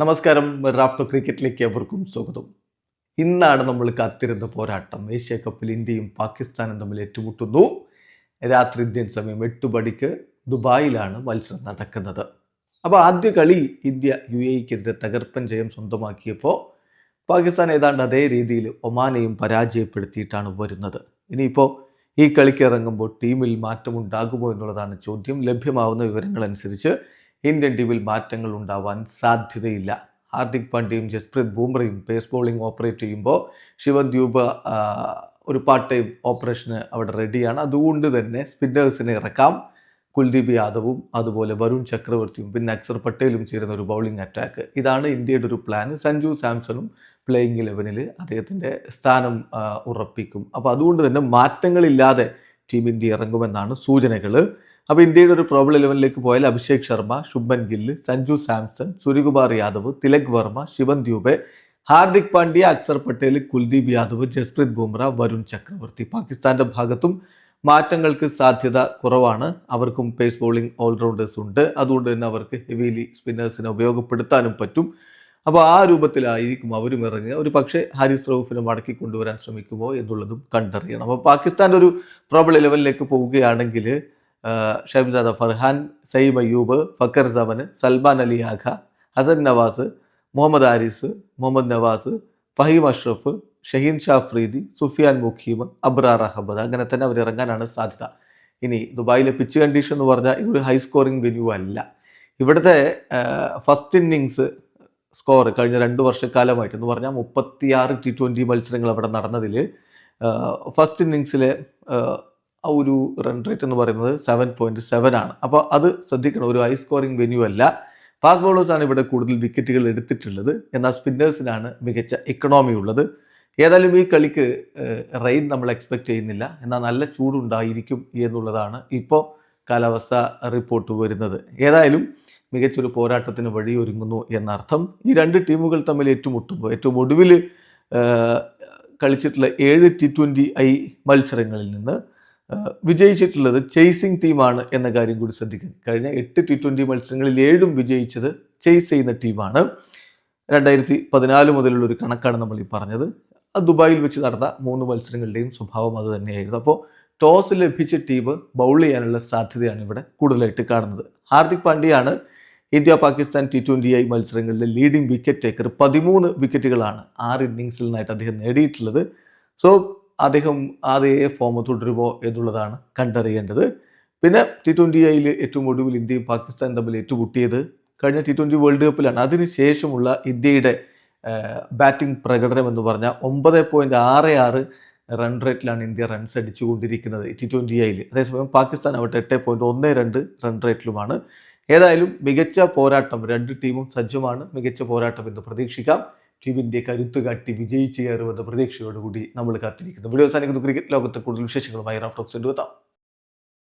നമസ്കാരം. റാഫ്റ്റോ ക്രിക്കറ്റിലേക്ക് അവർക്കും സ്വാഗതം. ഇന്നാണ് നമ്മൾ കാത്തിരുന്ന പോരാട്ടം. ഏഷ്യ കപ്പിൽ ഇന്ത്യയും പാകിസ്ഥാനും തമ്മിൽ ഏറ്റുമുട്ടുന്നു. രാത്രി ഇന്ത്യൻ സമയം എട്ട് ദുബായിലാണ് മത്സരം നടക്കുന്നത്. അപ്പോൾ ആദ്യ കളി ഇന്ത്യ യു എക്കെതിരെ തകർപ്പൻ ജയം സ്വന്തമാക്കിയപ്പോൾ പാകിസ്ഥാൻ ഏതാണ്ട് അതേ രീതിയിൽ ഒമാനെയും പരാജയപ്പെടുത്തിയിട്ടാണ് വരുന്നത്. ഇനിയിപ്പോൾ ഈ കളിക്ക് ഇറങ്ങുമ്പോൾ ടീമിൽ മാറ്റമുണ്ടാകുമോ എന്നുള്ളതാണ് ചോദ്യം. ലഭ്യമാവുന്ന വിവരങ്ങൾ അനുസരിച്ച് ഇന്ത്യൻ ടീമിൽ മാറ്റങ്ങൾ ഉണ്ടാവാൻ സാധ്യതയില്ല. ഹാർദിക് പാണ്ഡ്യയും ജസ്പ്രീത് ബൂംറയും പേസ് ബോളിംഗ് ഓപ്പറേറ്റ് ചെയ്യുമ്പോൾ ശിവൻ ദ്യൂബ ഒരു പാർട്ട് ടൈം ഓപ്പറേഷന് അവിടെ റെഡിയാണ് അതുകൊണ്ട് തന്നെ സ്പിന്നേഴ്സിനെ ഇറക്കാം. കുൽദീപ് യാദവും അതുപോലെ വരുൺ ചക്രവർത്തിയും പിന്നെ അക്സർ പട്ടേലും ചേരുന്ന ഒരു ബൗളിംഗ് അറ്റാക്ക് ഇതാണ് ഇന്ത്യയുടെ ഒരു പ്ലാൻ സഞ്ജു സാംസണും പ്ലേയിങ് ഇലവനിൽ അദ്ദേഹത്തിന്റെ സ്ഥാനം ഉറപ്പിക്കും. അപ്പോൾ അതുകൊണ്ട് തന്നെ മാറ്റങ്ങളില്ലാതെ ടീം ഇന്ത്യ ഇറങ്ങുമെന്നാണ് സൂചനകൾ അപ്പോൾ ഇന്ത്യയുടെ ഒരു പ്രോബിൾ ഇലവനിലേക്ക് പോയാൽ അഭിഷേക് ശർമ്മ ശുഭൻ ഗില്ല് സഞ്ജു സാംസൺ സൂര്യകുമാർ യാദവ് തിലക് വർമ്മ ശിവൻ ദ്യൂബെ ഹാർദിക് പാണ്ഡ്യ അക്സർ പട്ടേൽ കുൽദീപ് യാദവ് ജസ്പ്രീത് ബുംറ വരുൺ ചക്രവർത്തി. പാകിസ്ഥാന്റെ ഭാഗത്തും മാറ്റങ്ങൾക്ക് സാധ്യത കുറവാണ്. അവർക്കും പേസ് ബോളിംഗ് ഓൾറൗണ്ടേഴ്സ് ഉണ്ട്. അതുകൊണ്ട് തന്നെ അവർക്ക് ഹെവിലി സ്പിന്നേഴ്സിനെ ഉപയോഗപ്പെടുത്താനും പറ്റും. അപ്പോൾ ആ രൂപത്തിലായിരിക്കും അവരും ഇറങ്ങുക. ഒരു പക്ഷേ ഹാരിസ് റൌഫിനെ മടക്കി കൊണ്ടുവരാൻ ശ്രമിക്കുമോ എന്നുള്ളതും കണ്ടറിയണം. അപ്പോൾ പാകിസ്ഥാന്റെ ഒരു പ്രോബിൾ ലെവലിലേക്ക് പോവുകയാണെങ്കിൽ ഷംസാദ ഫർഹാൻ സയ്യിബ് അയ്യൂബ് ഫക്കർ സവന് സൽമാൻ അലി ആഖ ഹസൻ നവാസ് മുഹമ്മദ് ആരിസ് മുഹമ്മദ് നവാസ് ഫഹീം അഷ്റഫ് ഷഹീൻ ഷാ ഫ്രീദി സുഫിയാൻ മുഖീം അബ്രാർ അഹമ്മദ് അങ്ങനെ തന്നെ അവർ ഇറങ്ങാനാണ് സാധ്യത. ഇനി ദുബായിലെ പിച്ച് കണ്ടീഷൻ എന്ന് പറഞ്ഞാൽ ഇതൊരു ഹൈ സ്കോറിംഗ് വെന്യൂ അല്ല. ഇവിടുത്തെ ഫസ്റ്റ് ഇന്നിങ്സ് സ്കോർ കഴിഞ്ഞ രണ്ട് വർഷക്കാലമായിട്ട് എന്ന് പറഞ്ഞാൽ മുപ്പത്തിയാറ് ടി ട്വന്റി മത്സരങ്ങൾ അവിടെ നടന്നതിൽ ഫസ്റ്റ് ഇന്നിങ്സിലെ ആ ഒരു റൺ റേറ്റ് എന്ന് പറയുന്നത് സെവൻ പോയിന്റ് സെവൻ ആണ്. അപ്പോൾ അത് ശ്രദ്ധിക്കണം ഒരു ഹൈ സ്കോറിംഗ് വെന്യൂ അല്ല. ഫാസ്റ്റ് ബോളേഴ്സാണ് ഇവിടെ കൂടുതൽ വിക്കറ്റുകൾ എടുത്തിട്ടുള്ളത്. എന്നാൽ സ്പിന്നേഴ്സിനാണ് മികച്ച ഇക്കണോമി ഉള്ളത്. ഏതായാലും ഈ കളിക്ക് റെയിൻ നമ്മൾ എക്സ്പെക്റ്റ് ചെയ്യുന്നില്ല. എന്നാൽ നല്ല ചൂടുണ്ടായിരിക്കും എന്നുള്ളതാണ് ഇപ്പോൾ കാലാവസ്ഥ റിപ്പോർട്ട് വരുന്നത്. ഏതായാലും മികച്ചൊരു പോരാട്ടത്തിന് വഴിയൊരുങ്ങുന്നു എന്നർത്ഥം ഈ രണ്ട് ടീമുകൾ തമ്മിൽ ഏറ്റുമുട്ടുമ്പോൾ ഏറ്റവും ഒടുവിൽ കളിച്ചിട്ടുള്ള ഏഴ് ടി ട്വന്റി ഐ മത്സരങ്ങളിൽ നിന്ന് വിജയിച്ചിട്ടുള്ളത് ചേസിംഗ് ടീമാണ് എന്ന കാര്യം കൂടി ശ്രദ്ധിക്കുക. കഴിഞ്ഞ എട്ട് ടി ട്വന്റി മത്സരങ്ങളിൽ ഏഴും വിജയിച്ചത് ചേസ് ചെയ്യുന്ന ടീമാണ്. രണ്ടായിരത്തി പതിനാല് മുതലുള്ള ഒരു കണക്കാണ് നമ്മൾ ഈ പറഞ്ഞത്. ദുബായിൽ വെച്ച് നടന്ന മൂന്ന് മത്സരങ്ങളുടെയും സ്വഭാവം അത് തന്നെയായിരുന്നു. അപ്പോൾ ടോസ് ലഭിച്ച ടീം ബൗൾ ചെയ്യാനുള്ള സാധ്യതയാണ് ഇവിടെ കൂടുതലായിട്ട് കാണുന്നത്. Hardik പാണ്ഡ്യയാണ് India Pakistan T twenty I മത്സരങ്ങളിലെ leading wicket taker പതിമൂന്ന് വിക്കറ്റുകളാണ് ആറ് ഇന്നിങ്സിൽ നിന്നായിട്ട് അദ്ദേഹം നേടിയിട്ടുള്ളത്. സോ അദ്ദേഹം അതേ ഫോം തുടരുമോ എന്നുള്ളതാണ് കണ്ടറിയേണ്ടത്. പിന്നെ ടി ട്വന്റി ഐയിൽ ഏറ്റവും ഒടുവിൽ ഇന്ത്യയും പാകിസ്ഥാനും തമ്മിൽ ഏറ്റുമുട്ടിയത് കഴിഞ്ഞ ടി ട്വന്റി വേൾഡ് കപ്പിലാണ് അതിനുശേഷമുള്ള ഇന്ത്യയുടെ ബാറ്റിംഗ് പ്രകടനം എന്ന് പറഞ്ഞാൽ ഒമ്പത് പോയിന്റ് ആറ് ആറ് റൺ റേറ്റിലാണ് ഇന്ത്യ റൺസ് അടിച്ചുകൊണ്ടിരിക്കുന്നത്. ടി ട്വന്റി ഐയിൽ അതേസമയം പാകിസ്ഥാൻ ആവട്ടെ എട്ട് പോയിന്റ് ഒന്ന് രണ്ട് റൺ റേറ്റിലുമാണ് ഏതായാലും മികച്ച പോരാട്ടം രണ്ട് ടീമും സജ്ജമാണ്. മികച്ച പോരാട്ടം എന്ന് പ്രതീക്ഷിക്കാം. ടീം ഇന്ത്യ കരുത്ത് കാട്ടി വിജയിച്ചു കയറുമെന്ന പ്രതീക്ഷയോടുകൂടി നമ്മൾ കാത്തിരിക്കുന്നു. വീഡിയോ സാധിക്കുന്നു ക്രിക്കറ്റ് ലോകത്തെ കൂടുതൽ വിശേഷങ്ങളുമായി റാഫ്റ്റോക്സ് എത്താം.